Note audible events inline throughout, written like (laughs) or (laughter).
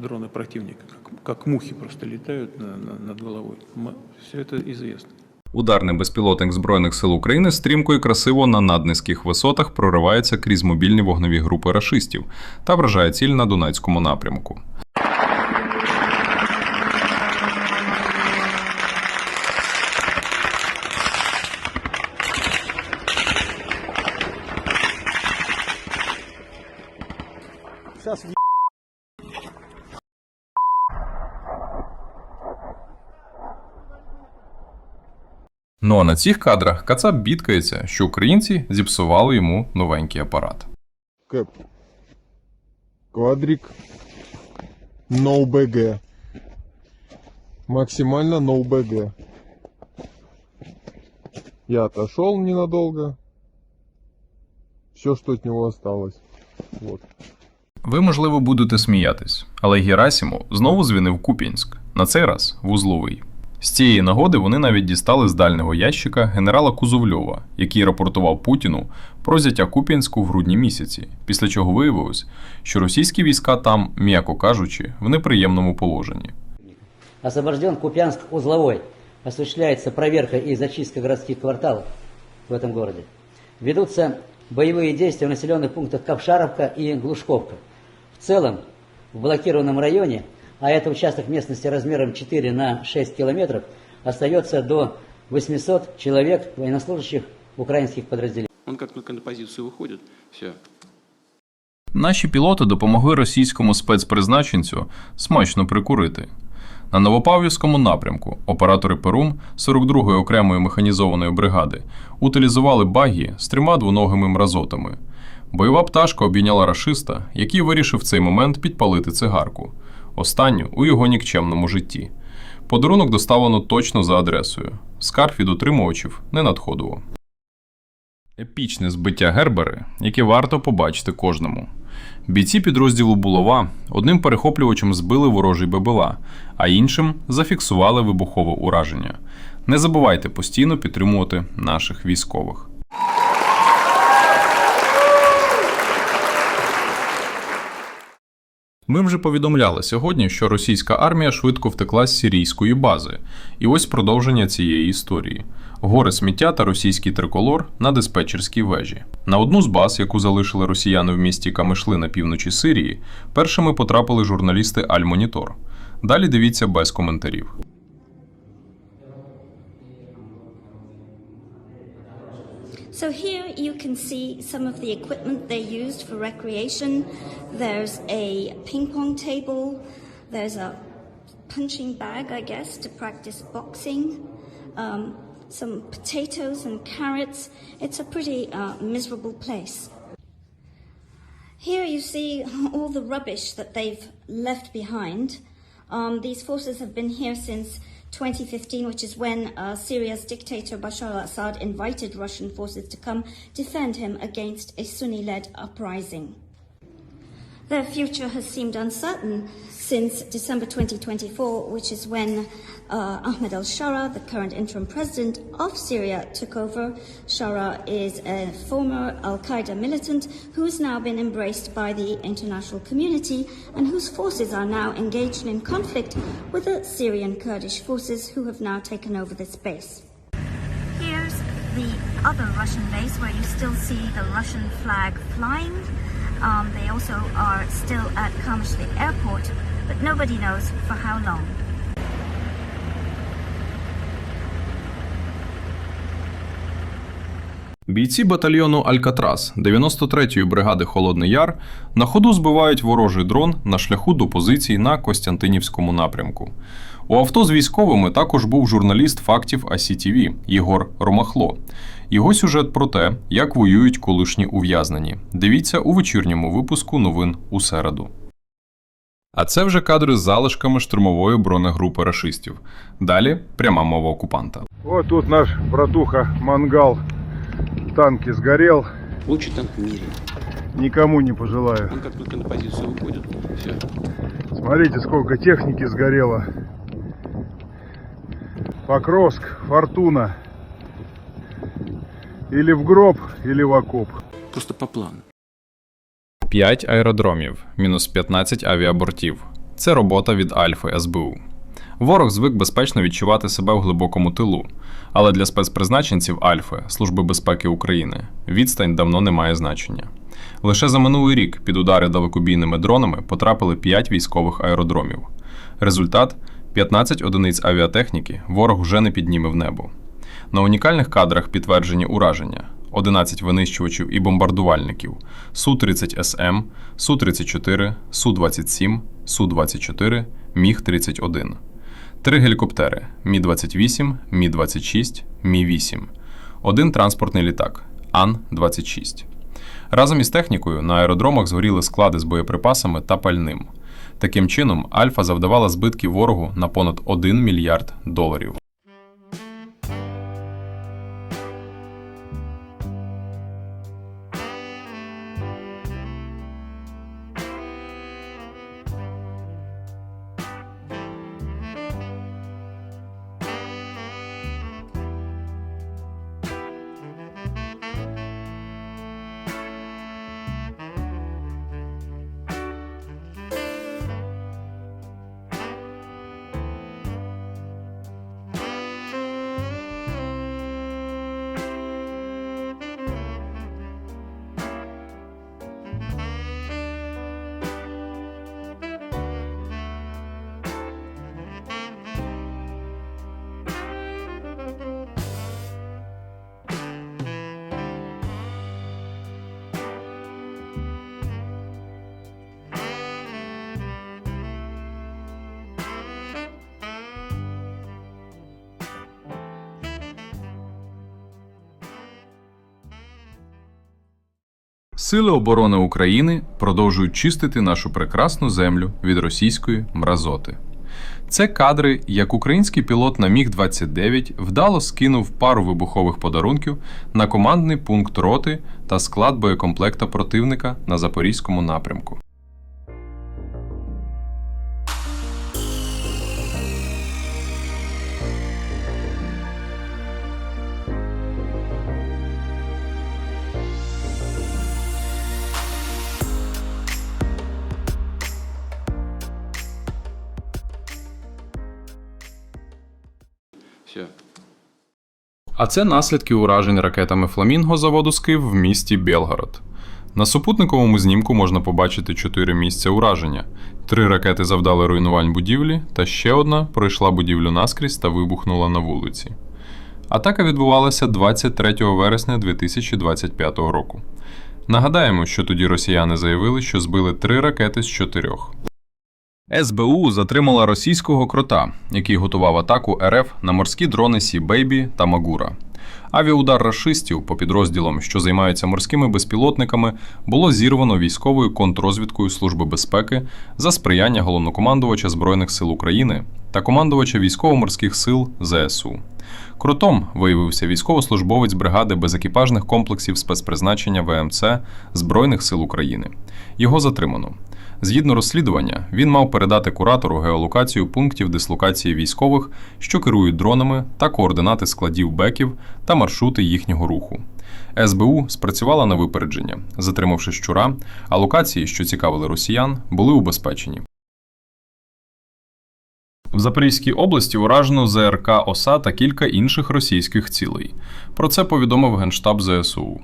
дроны противника, как, как мухи просто летают на- на- над головой. Все это известно. Ударний безпілотник Збройних сил України стрімко і красиво на наднизьких висотах проривається крізь мобільні вогневі групи рашистів та вражає ціль на Донецькому напрямку. Ну а на цих кадрах Кацап бідкається, що українці зіпсували йому новенький апарат. Кэп. Квадрик. No BG. Максимально no Я отошел ненадолго. Все, что от него осталось. Вот. Ви, можливо, будете сміятись, але Герасимов знову звінив Куп'янськ, на цей раз вузловий. З цієї нагоди вони навіть дістали з дальнього ящика генерала Кузовльова, який рапортував Путіну про взяття Куп'янську в грудні місяці, після чого виявилось, що російські війська там, м'яко кажучи, в неприємному положенні. Освобожден Купянск узловой. Осуществляется проверка и зачистка городских кварталов в этом городе. Ведутся боевые действия в населенных пунктах Ковшаровка и Глушковка. В целом, в блокированном районе, а это участок местности размером 4 на 6 километров, остается до 800 человек военнослужащих украинских подразделений. Он как только на позицию выходит, все, Наші пілоти допомогли російському спецпризначенцю смачно прикурити. На Новопавлівському напрямку оператори Перум 42-ї окремої механізованої бригади утилізували багі з трьома двоногими мразотами. Бойова пташка обійняла рашиста, який вирішив в цей момент підпалити цигарку. Останню у його нікчемному житті. Подарунок доставлено точно за адресою. Скарг від утримувачів не надходило. Епічне збиття Гербери, яке варто побачити кожному. Бійці підрозділу Булова одним перехоплювачем збили ворожий ББЛА, а іншим зафіксували вибухове ураження. Не забувайте постійно підтримувати наших військових. Ми вже повідомляли сьогодні, що російська армія швидко втекла з сирійської бази. І ось продовження цієї історії: гори сміття та російський триколор на диспетчерській вежі. На одну з баз, яку залишили росіяни в місті Камишли на півночі Сирії, першими потрапили журналісти Аль-Монітор. Далі дивіться без коментарів. So here you can see some of the equipment they used for recreation. There's a ping pong table. There's a punching bag, I guess, to practice boxing. Um, some potatoes and carrots. It's a pretty uh, miserable place. Here you see (laughs) all the rubbish that they've left behind. Um, these forces have been here since 2015, which is when uh, Syria's dictator Bashar al Assad invited Russian forces to come defend him against a Sunni led uprising. Their future has seemed uncertain since December 2024, which is when uh, Ahmed al Shara, the current interim president of Syria, took over. Shara is a former Al Qaeda militant who has now been embraced by the international community and whose forces are now engaged in conflict with the Syrian Kurdish forces who have now taken over this base. Here's the other Russian base where you still see the Russian flag flying. Um, they also are still at Kamishli airport, but nobody knows for how long. Бійці батальйону Алькатрас 93-ї бригади Холодний Яр на ходу збивають ворожий дрон на шляху до позицій на Костянтинівському напрямку. У авто з військовими також був журналіст фактів АСІТІВІ Єгор Ромахло. Його сюжет про те, як воюють колишні ув'язнені. Дивіться у вечірньому випуску новин у середу. А це вже кадри з залишками штурмової бронегрупи рашистів. Далі пряма мова окупанта. Вот тут наш братуха Мангал танки сгорел. лучший танк в мире. Никому не пожелаю. Он как только на позицию выходит, все, Смотрите, сколько техники сгорело. Покровск, Фортуна. Или в гроб, или в окоп. просто по плану. 5 аеродромів, мінус 15 авіабортів. це робота від Альфи СБУ. Ворог звик безпечно відчувати себе в глибокому тилу, але для спецпризначенців Альфи Служби безпеки України відстань давно не має значення. Лише за минулий рік під удари далекобійними дронами потрапили 5 військових аеродромів. Результат 15 одиниць авіатехніки ворог вже не підніме в небо. На унікальних кадрах підтверджені ураження: 11 винищувачів і бомбардувальників Су-30СМ, Су-34, Су-27, Су-24, Міг-31. Три гелікоптери Мі-28, Мі-26, Мі-8. Один транспортний літак Ан-26. Разом із технікою на аеродромах згоріли склади з боєприпасами та пальним. Таким чином, Альфа завдавала збитків ворогу на понад 1 мільярд доларів. Сили оборони України продовжують чистити нашу прекрасну землю від російської мразоти. Це кадри, як український пілот на Міг-29 вдало скинув пару вибухових подарунків на командний пункт роти та склад боєкомплекта противника на запорізькому напрямку. Все. А це наслідки уражень ракетами Фламінго заводу Скиф в місті Белгород. На супутниковому знімку можна побачити чотири місця ураження. Три ракети завдали руйнувань будівлі, та ще одна пройшла будівлю наскрізь та вибухнула на вулиці. Атака відбувалася 23 вересня 2025 року. Нагадаємо, що тоді росіяни заявили, що збили три ракети з чотирьох. СБУ затримала російського крота, який готував атаку РФ на морські дрони Сі Бейбі та Магура. Авіаудар рашистів по підрозділам, що займаються морськими безпілотниками, було зірвано військовою контррозвідкою Служби безпеки за сприяння головнокомандувача Збройних сил України та командувача військово-морських сил ЗСУ. Кротом виявився військовослужбовець бригади безекіпажних комплексів спецпризначення ВМЦ Збройних сил України. Його затримано. Згідно розслідування, він мав передати куратору геолокацію пунктів дислокації військових, що керують дронами, та координати складів беків та маршрути їхнього руху. СБУ спрацювала на випередження, затримавши щура, а локації, що цікавили росіян, були убезпечені. В Запорізькій області уражено ЗРК ОСА та кілька інших російських цілей. Про це повідомив Генштаб ЗСУ.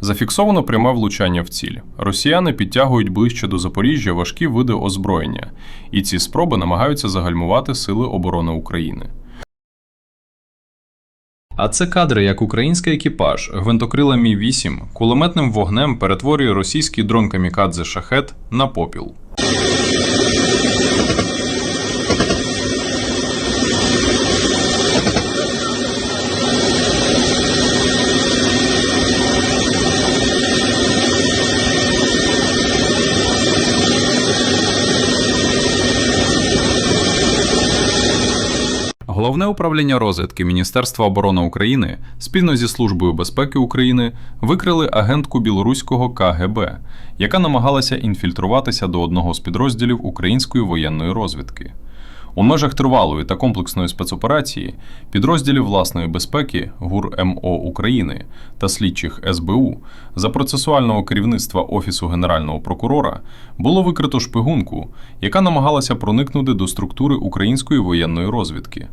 Зафіксовано пряме влучання в ціль. Росіяни підтягують ближче до Запоріжжя важкі види озброєння, і ці спроби намагаються загальмувати сили оборони України. А це кадри, як український екіпаж гвинтокрила Мі 8 кулеметним вогнем перетворює російський дрон камікадзе шахет на попіл. Головне управління розвідки Міністерства оборони України спільно зі Службою безпеки України викрили агентку білоруського КГБ, яка намагалася інфільтруватися до одного з підрозділів української воєнної розвідки. У межах тривалої та комплексної спецоперації підрозділів власної безпеки ГУР МО України та слідчих СБУ за процесуального керівництва Офісу Генерального прокурора було викрито шпигунку, яка намагалася проникнути до структури української воєнної розвідки.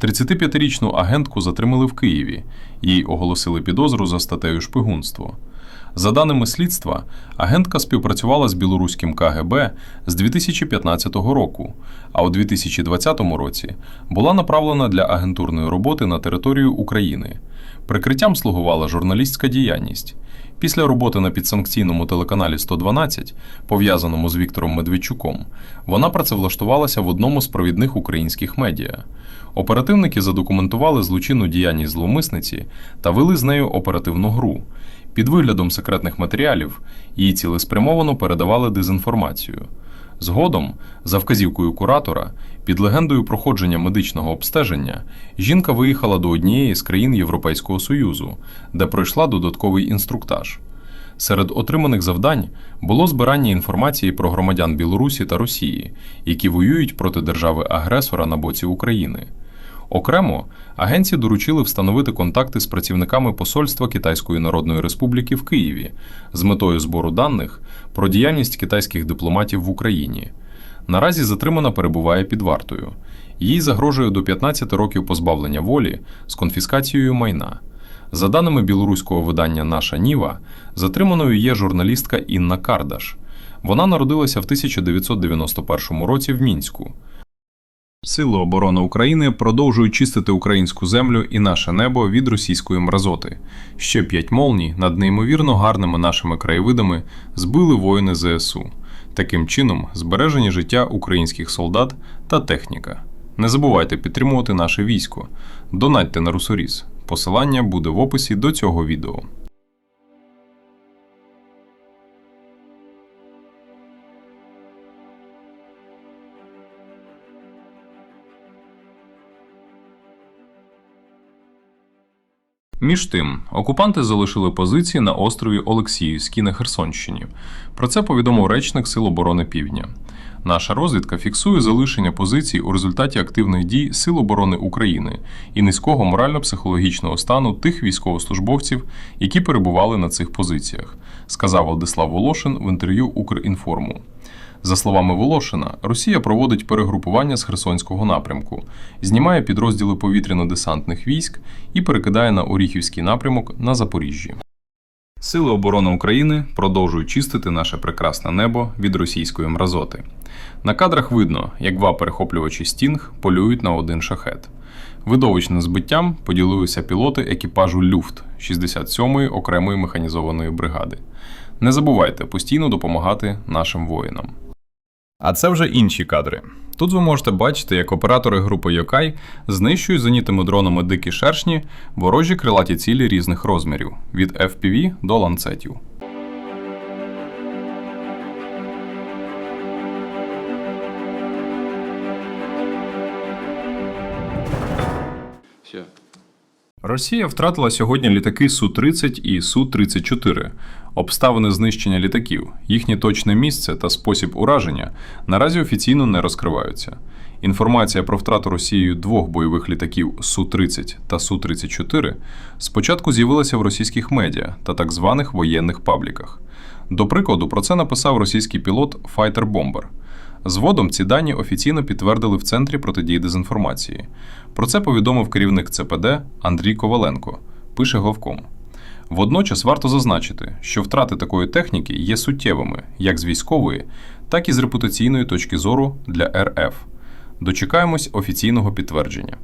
35-річну агентку затримали в Києві, їй оголосили підозру за статтею шпигунство. За даними слідства, агентка співпрацювала з білоруським КГБ з 2015 року, а у 2020 році була направлена для агентурної роботи на територію України. Прикриттям слугувала журналістська діяльність. Після роботи на підсанкційному телеканалі 112, пов'язаному з Віктором Медведчуком, вона працевлаштувалася в одному з провідних українських медіа. Оперативники задокументували злочинну діяльність зловмисниці та вели з нею оперативну гру. Під виглядом секретних матеріалів їй цілеспрямовано передавали дезінформацію. Згодом, за вказівкою куратора, під легендою проходження медичного обстеження, жінка виїхала до однієї з країн Європейського Союзу, де пройшла додатковий інструктаж. Серед отриманих завдань було збирання інформації про громадян Білорусі та Росії, які воюють проти держави-агресора на боці України. Окремо, агенції доручили встановити контакти з працівниками посольства Китайської Народної Республіки в Києві з метою збору даних про діяльність китайських дипломатів в Україні. Наразі затримана перебуває під вартою. Їй загрожує до 15 років позбавлення волі з конфіскацією майна. За даними білоруського видання Наша Ніва, затриманою є журналістка Інна Кардаш. Вона народилася в 1991 році в Мінську. Сили оборони України продовжують чистити українську землю і наше небо від російської мразоти. Ще п'ять молній над неймовірно гарними нашими краєвидами збили воїни ЗСУ. Таким чином збережені життя українських солдат та техніка. Не забувайте підтримувати наше військо. Донатьте на русоріс. Посилання буде в описі до цього відео. Між тим, окупанти залишили позиції на острові Олексіївській на Херсонщині. Про це повідомив речник Сил оборони Півдня. Наша розвідка фіксує залишення позицій у результаті активних дій Сил оборони України і низького морально-психологічного стану тих військовослужбовців, які перебували на цих позиціях, сказав Владислав Волошин в інтерв'ю Укрінформу. За словами Волошина, Росія проводить перегрупування з Херсонського напрямку, знімає підрозділи повітряно-десантних військ і перекидає на Оріхівський напрямок на Запоріжжі. Сили оборони України продовжують чистити наше прекрасне небо від російської мразоти. На кадрах видно, як два перехоплювачі стінг полюють на один шахет. Видовищним збиттям поділилися пілоти екіпажу Люфт 67-ї окремої механізованої бригади. Не забувайте постійно допомагати нашим воїнам. А це вже інші кадри. Тут ви можете бачити, як оператори групи Йокай знищують зенітними дронами дикі шершні ворожі крилаті цілі різних розмірів від FPV до ланцетів. Росія втратила сьогодні літаки Су-30 і Су-34. Обставини знищення літаків, їхнє точне місце та спосіб ураження наразі офіційно не розкриваються. Інформація про втрату Росією двох бойових літаків Су-30 та Су-34 спочатку з'явилася в російських медіа та так званих воєнних пабліках. До прикладу, про це написав російський пілот Файтер Бомбер. Згодом ці дані офіційно підтвердили в Центрі протидії дезінформації. Про це повідомив керівник ЦПД Андрій Коваленко, пише Говком. Водночас варто зазначити, що втрати такої техніки є суттєвими як з військової, так і з репутаційної точки зору для РФ. Дочекаємось офіційного підтвердження.